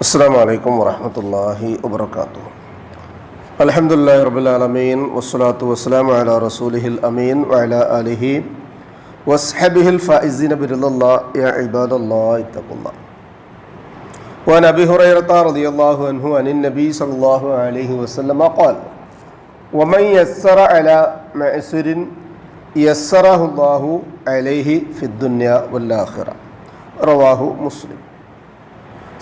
السلام عليكم ورحمة الله وبركاته الحمد لله رب العالمين والصلاة والسلام على رسوله الأمين وعلى آله وصحبه الفائزين برضا الله يا عباد الله اتقوا الله وعن أبي هريرة رضي الله عنه عن النبي صلى الله عليه وسلم قال ومن يسر على معسر يسره الله عليه في الدنيا والآخرة رواه مسلم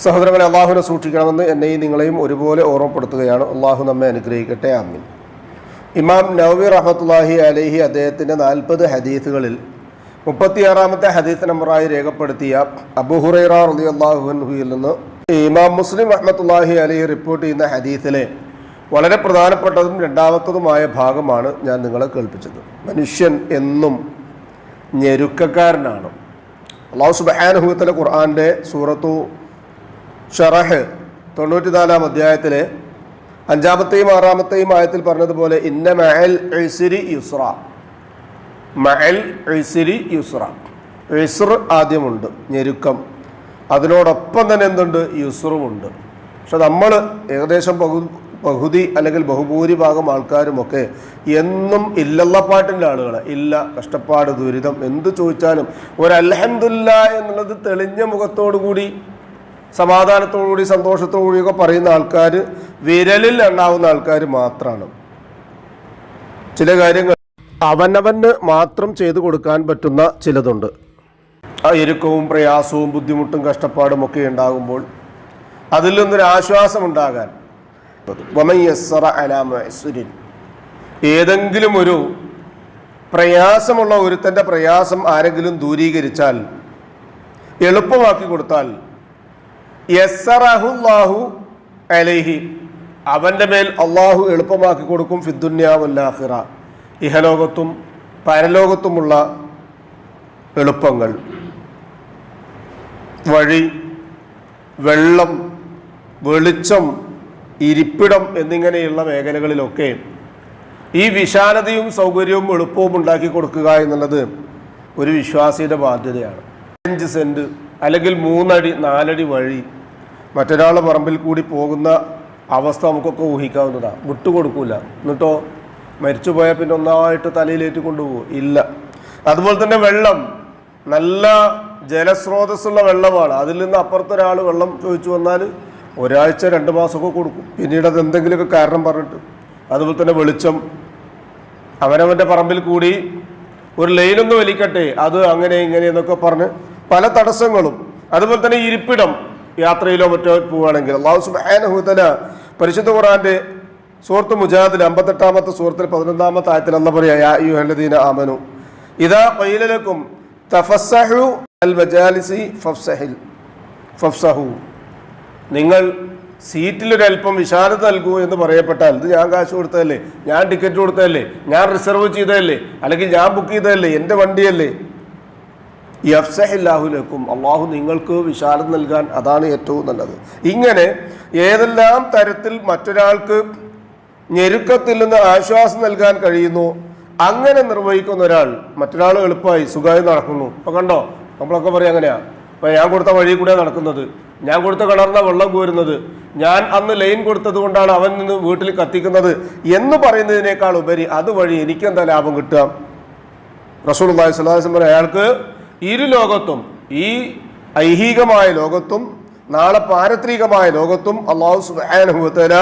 സഹോദരങ്ങളെ അള്ളാഹുവിനെ സൂക്ഷിക്കണമെന്ന് എന്നെയും നിങ്ങളെയും ഒരുപോലെ ഓർമ്മപ്പെടുത്തുകയാണ്. അള്ളാഹു നമ്മെ അനുഗ്രഹിക്കട്ടെ. ആമീൻ. ഇമാം നവവി റഹമത്തുല്ലാഹി അലഹി അദ്ദേഹത്തിന്റെ നാൽപ്പത് ഹദീസുകളിൽ മുപ്പത്തിയാറാമത്തെ ഹദീസ് നമ്പറായി രേഖപ്പെടുത്തിയ അബുഹുറൈറ റലി അള്ളാഹുഹുയിൽ നിന്ന് ഇമാം മുസ്ലിം റഹ്മത്തുല്ലാഹി അലഹി റിപ്പോർട്ട് ചെയ്യുന്ന ഹദീസിലെ വളരെ പ്രധാനപ്പെട്ടതും രണ്ടാമത്തതുമായ ഭാഗമാണ് ഞാൻ നിങ്ങളെ കേൾപ്പിച്ചത്. മനുഷ്യൻ എന്നും ഞെരുക്കക്കാരനാണ്. അള്ളാഹു സുബാനുഹൂത്തല ഖുർആാന്റെ സൂറത്തു ഷറഹ് തൊണ്ണൂറ്റിനാലാം അധ്യായത്തിലെ അഞ്ചാമത്തെയും ആറാമത്തെയും ആയത്തിൽ പറഞ്ഞതുപോലെ ഇന്ന മഹൽ എഴ്സിരി യുസ്ര മഹൽ എഴ്സിരി യുസ്ര എഴ്സർ ആദ്യമുണ്ട് ഞെരുക്കം. അതിനോടൊപ്പം തന്നെ എന്തുണ്ട്? യുസ്റുമുണ്ട് പക്ഷെ നമ്മൾ ഏകദേശം ബഹു പകുതി അല്ലെങ്കിൽ ബഹുഭൂരിഭാഗം ആൾക്കാരുമൊക്കെ എന്നും ഇല്ലല്ലപ്പാട്ടിന്റെ ആളുകൾ ഇല്ല കഷ്ടപ്പാട് ദുരിതം എന്ത് ചോദിച്ചാലും ഒരു അലഹന്ദുല്ല എന്നുള്ളത് തെളിഞ്ഞ മുഖത്തോടു കൂടി സമാധാനത്തോടുകൂടി സന്തോഷത്തോടുകൂടിയൊക്കെ പറയുന്ന ആൾക്കാർ വിരലിൽ എണ്ണാവുന്ന ആൾക്കാർ മാത്രമാണ് ചില കാര്യങ്ങൾ അവനവന് മാത്രം ചെയ്തു കൊടുക്കാൻ പറ്റുന്ന ചിലതുണ്ട്. ആ ഇരുക്കവും പ്രയാസവും ബുദ്ധിമുട്ടും കഷ്ടപ്പാടും ഒക്കെ ഉണ്ടാകുമ്പോൾ അതിൽ നിന്നൊരു ആശ്വാസം ഉണ്ടാകാൻ. ഏതെങ്കിലും ഒരു പ്രയാസമുള്ള ഒരുത്തന്റെ പ്രയാസം ആരെങ്കിലും ദൂരീകരിച്ചാൽ എളുപ്പമാക്കി കൊടുത്താൽ യസ്സറഹുല്ലാഹു അലൈഹി. അവന്റെ മേൽ അള്ളാഹു എളുപ്പമാക്കി കൊടുക്കും ഫിദ്ദുന്യാവല്ലാഹിറ ഇഹലോകത്തും പരലോകത്തുമുള്ള എളുപ്പങ്ങൾ. വഴി വെള്ളം വെളിച്ചം ഇരിപ്പിടം എന്നിങ്ങനെയുള്ള മേഖലകളിലൊക്കെ ഈ വിശാലതയും സൗകര്യവും എളുപ്പവും ഉണ്ടാക്കി കൊടുക്കുക എന്നുള്ളത് ഒരു വിശ്വാസിയുടെ ബാധ്യതയാണ്. അഞ്ച് സെന്റ് അല്ലെങ്കിൽ മൂന്നടി നാലടി വഴി മറ്റൊരാളുടെ പറമ്പിൽ കൂടി പോകുന്ന അവസ്ഥ നമുക്കൊക്കെ ഊഹിക്കാവുന്നതാണ്. വിട്ടുകൊടുക്കൂല. എന്നിട്ടോ മരിച്ചു പോയാൽ പിന്നെ ഒന്നായിട്ട് തലയിലേറ്റ് കൊണ്ടുപോകും ഇല്ല. അതുപോലെ തന്നെ വെള്ളം. നല്ല ജലസ്രോതസ്സുള്ള വെള്ളമാണ്. അതിൽ നിന്ന് അപ്പുറത്തൊരാൾ വെള്ളം ചോദിച്ചു വന്നാൽ ഒരാഴ്ച രണ്ട് മാസമൊക്കെ കൊടുക്കും. പിന്നീട് അത് എന്തെങ്കിലുമൊക്കെ കാരണം പറഞ്ഞിട്ട്. അതുപോലെ തന്നെ വെളിച്ചം. അവനവന്റെ പറമ്പിൽ കൂടി ഒരു ലൈനൊന്ന് വലിക്കട്ടെ. അത് അങ്ങനെ ഇങ്ങനെ എന്നൊക്കെ പറഞ്ഞ് പല തടസ്സങ്ങളും. അതുപോലെ തന്നെ ഇരിപ്പിടം. യാത്രയിലോ മറ്റോ പോവുകയാണെങ്കിൽ അള്ളാഹു സുബാനഹുദല പരിശുദ്ധ ഖുറാന്റെ സൂറത്ത് മുജാദിൽ അമ്പത്തെട്ടാമത്തെ സൂറത്തിൽ പതിനൊന്നാമത്തെ ആയത്തിൽ അല്ല പറയാ ആമനു ഇതാ ഖൈലലക്കും തഫസഹു മജാലിസി ഫഫ്സഹു. നിങ്ങൾ സീറ്റിലൊരല്പം വിശാലത നൽകൂ എന്ന് പറയപ്പെട്ടാൽ ഇത് ഞാൻ കാശ് കൊടുത്തതല്ലേ ഞാൻ ടിക്കറ്റ് കൊടുത്തതല്ലേ ഞാൻ റിസർവ് ചെയ്തതല്ലേ അല്ലെങ്കിൽ ഞാൻ ബുക്ക് ചെയ്തതല്ലേ എന്റെ വണ്ടിയല്ലേ യഫ്സഹില്ലാഹുലക്കും. അള്ളാഹു നിങ്ങൾക്ക് വിശാലം നൽകാൻ അതാണ് ഏറ്റവും നല്ലത്. ഇങ്ങനെ ഏതെല്ലാം തരത്തിൽ മറ്റൊരാൾക്ക് ഞെരുക്കത്തിൽ നിന്ന് ആശ്വാസം നൽകാൻ കഴിയുന്നു അങ്ങനെ നിർവഹിക്കുന്ന ഒരാൾ മറ്റൊരാൾ എളുപ്പമായി സുഖമായി നടക്കുന്നു. അപ്പൊ കണ്ടോ? നമ്മളൊക്കെ പറയും അങ്ങനെയാ. അപ്പൊ ഞാൻ കൊടുത്ത വഴി കൂടെ നടക്കുന്നത്. ഞാൻ കൊടുത്ത കിണറിന വെള്ളം കോരുന്നത്. ഞാൻ അന്ന് ലൈൻ കൊടുത്തത് കൊണ്ടാണ് അവൻ നിന്ന് വീട്ടിൽ കത്തിക്കുന്നത് എന്ന് പറയുന്നതിനേക്കാൾ ഉപരി അതുവഴി എനിക്കെന്താ ലാഭം കിട്ടുക? റസൂൾ അള്ളാഹി സ്വലാസം അയാൾക്ക് ഇരു ലോകത്തും ഈ ഐഹികമായ ലോകത്തും നാളെ പാരത്രികമായ ലോകത്തും അള്ളാഹു സുബാനുഭവത്തല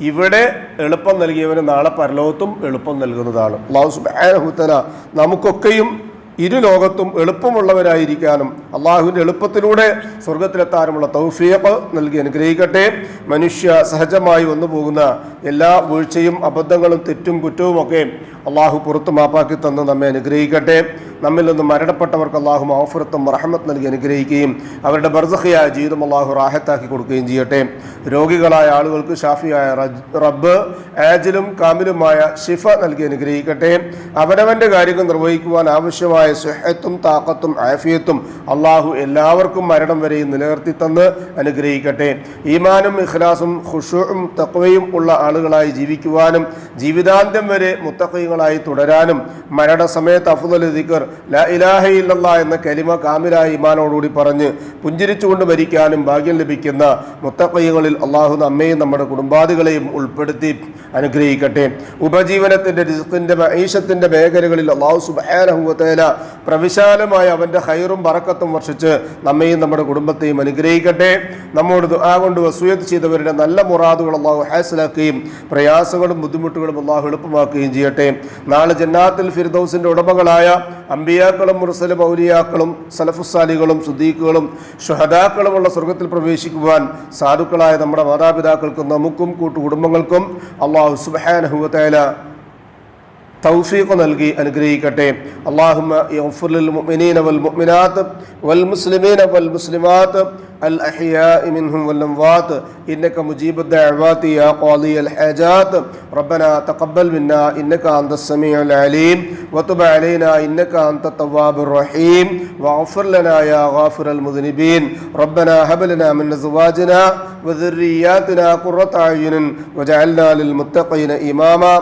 ഇവിടെ എളുപ്പം നൽകിയവന് നാളെ പരലോകത്തും എളുപ്പം നൽകുന്നതാണ്. അള്ളാഹു സുബാനുഭവത്തല നമുക്കൊക്കെയും ഇരു ലോകത്തും എളുപ്പമുള്ളവരായിരിക്കാനും അള്ളാഹുവിന്റെ എളുപ്പത്തിലൂടെ സ്വർഗത്തിലെത്താനുമുള്ള തൗഫീഖ് നൽകി അനുഗ്രഹിക്കട്ടെ. മനുഷ്യ സഹജമായി വന്നു പോകുന്ന എല്ലാ വീഴ്ചയും അബദ്ധങ്ങളും തെറ്റും കുറ്റവും ഒക്കെ അള്ളാഹു പുറത്ത് മാപ്പാക്കി തന്ന് നമ്മെ അനുഗ്രഹിക്കട്ടെ. നമ്മിൽ നിന്ന് മരണപ്പെട്ടവർക്ക് അള്ളാഹു മഹഫുറത്തും റഹമത്ത് നൽകി അനുഗ്രഹിക്കുകയും അവരുടെ ബർസഖിയായ ജീവിതം അള്ളാഹു റാഹത്താക്കി കൊടുക്കുകയും ചെയ്യട്ടെ. രോഗികളായ ആളുകൾക്ക് ഷാഫിയായ റബ്ബ് ആജിലും കാമിലുമായ ഷിഫ നൽകി അനുഗ്രഹിക്കട്ടെ. അവനവന്റെ കാര്യങ്ങൾ നിർവഹിക്കുവാൻ ആവശ്യമായ സുഹത്തും താക്കത്തും ആഫിയത്തും അള്ളാഹു എല്ലാവർക്കും മരണം വരെയും നിലനിർത്തി തന്ന് അനുഗ്രഹിക്കട്ടെ. ഈമാനും ഇഖ്ലാസും ഖുഷുവും തക്വയും ഉള്ള ആളുകളായി ജീവിക്കുവാനും ജീവിതാന്ത്യം വരെ മുത്തക്കൈകളായി തുടരാനും മരണസമയത്ത് അഫുദൽ ദിക്കർ ലാ ഇലാഹ എന്ന കലിമ കാമിലായ ഇമാനോടുകൂടി പറഞ്ഞ് പുഞ്ചിരിച്ചുകൊണ്ട് മരിക്കാനും ഭാഗ്യം ലഭിക്കുന്ന മുത്തക്കൈകളിൽ അള്ളാഹു നമ്മയും നമ്മുടെ കുടുംബാദികളെയും ഉൾപ്പെടുത്തി അനുഗ്രഹിക്കട്ടെ. ഉപജീവനത്തിന്റെ രസത്തിന്റെ ഈശത്തിന്റെ മേഖലകളിൽ അള്ളാഹു സുബാനഹുവത്തേല പ്രവിശാലമായ അവന്റെ ഹൈറും പറക്കത്തും വർഷിച്ച് നമ്മയും നമ്മുടെ കുടുംബത്തെയും അനുഗ്രഹിക്കട്ടെ. നമ്മോട് ആ കൊണ്ട് വസൂയത്ത് ചെയ്തവരുടെ നല്ല മുറാദുകൾ അള്ളാഹു ഹാസിലാക്കുകയും പ്രയാസങ്ങളും ബുദ്ധിമുട്ടുകളും അള്ളാഹു എളുപ്പമാക്കുകയും ചെയ്യട്ടെ. നാളെ ജന്നാത്തിൽ ഫിർദൌസിന്റെ ഉടമകളായ അമ്പിയാക്കളും മുർസലും ഔലിയാക്കളും സലഫുസാലികളും സുദ്ദീഖുകളും ഷുഹദാക്കളുമുള്ള സ്വർഗത്തിൽ പ്രവേശിക്കുവാൻ സാധുക്കളായ നമ്മുടെ മാതാപിതാക്കൾക്കും നമുക്കും കൂട്ടുകുടുംബങ്ങൾക്കും അള്ളാഹു സുബാനഹുവത്തേല തൗഫീഖ് നൽകി അനുഗ്രഹിക്കട്ടെ. അള്ളാഹുമ്മ യഗ്ഫിർ ലിൽ മുഅ്മിനീന വൽ മുഅ്മിനാത്ത് വൽ മുസ്ലിമീന വൽ മുസ്ലിമാത്ത് الأحياء منهم والأموات إنك مجيب الدعوات يا قاضي الحاجات ربنا تقبل منا إنك أنت السميع العليم وتب علينا إنك أنت التواب الرحيم واغفر لنا يا غافر المذنبين ربنا هب لنا من أزواجنا وذرياتنا قرة أعين وجعلنا للمتقين إماما